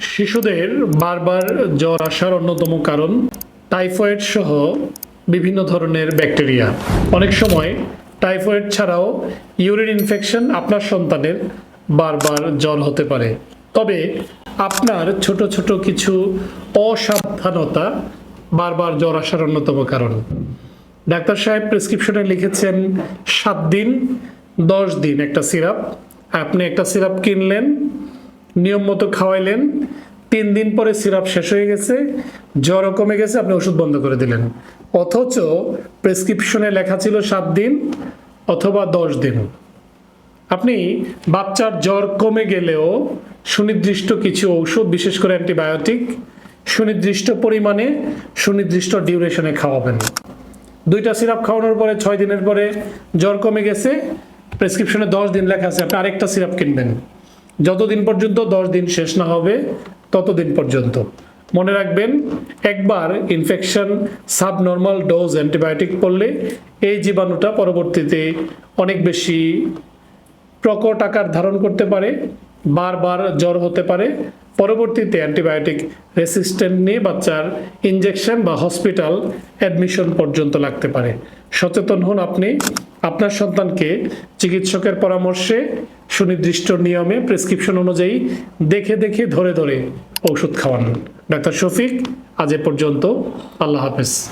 শিশুদের বারবার জ্বর আসার অন্যতম কারণ টাইফয়েড সহ বিভিন্ন ধরনের ব্যাকটেরিয়া। অনেক সময় টাইফয়েড ছাড়াও ইউরিন ইনফেকশন আপনার সন্তানের বারবার জ্বর হতে পারে। তবে আপনার ছোট ছোট কিছু অসাবধানতা বারবার জ্বর আসার অন্যতম কারণ। ডাক্তার সাহেব প্রেসক্রিপশনে লিখেছেন, সাত দিন, দশ দিন একটা সিরাপ। আপনি একটা সিরাপ কিনলেন নিয়ম মতো খাওয়াইলেন। তিন দিন পরে সিরাপ শেষ হয়ে গেছে, জ্বরও কমে গেছে, আপনি ওষুধ বন্ধ করে দিলেন। অথচ প্রেসক্রিপশনে লেখা ছিল সাত দিন অথবা দশ দিন। আপনি বাচ্চার জ্বর কমে গেলেও সুনির্দিষ্ট কিছু ঔষধ, বিশেষ করে অ্যান্টিবায়োটিক, সুনির্দিষ্ট পরিমাণে, সুনির্দিষ্ট ডিউরেশনে খাওয়াবেন। দুইটা সিরাপ খাওয়ানোর পরে ছয় দিনের পরে জ্বর কমে গেছে, প্রেসক্রিপশনে দশ দিন লেখা আছে, আপনি আরেকটা সিরাপ কিনবেন। যতদিন পর্যন্ত দশ দিন শেষ না হবে, ততদিন পর্যন্ত। মনে রাখবেন, একবার ইনফেকশন সাবনর্মাল ডোজ অ্যান্টিবায়োটিক পড়লে এই জীবাণুটা পরবর্তীতে অনেক বেশি প্রকট আকার ধারণ করতে পারে। বারবার জ্বর হতে পারে। পরবর্তীতে অ্যান্টিবায়োটিক রেসিস্ট্যান্ট নিয়ে বাচ্চার ইনজেকশন বা হসপিটাল অ্যাডমিশন পর্যন্ত লাগতে পারে। সচেতন হন আপনি। আপনার সন্তানকে চিকিৎসকের পরামর্শে সুনির্দিষ্ট নিয়মে, প্রেসক্রিপশন অনুযায়ী দেখে দেখে ধরে ধরে ঔষধ খাওয়ান। ডাক্তার শফিক, আজ এ পর্যন্ত। আল্লাহ হাফেজ।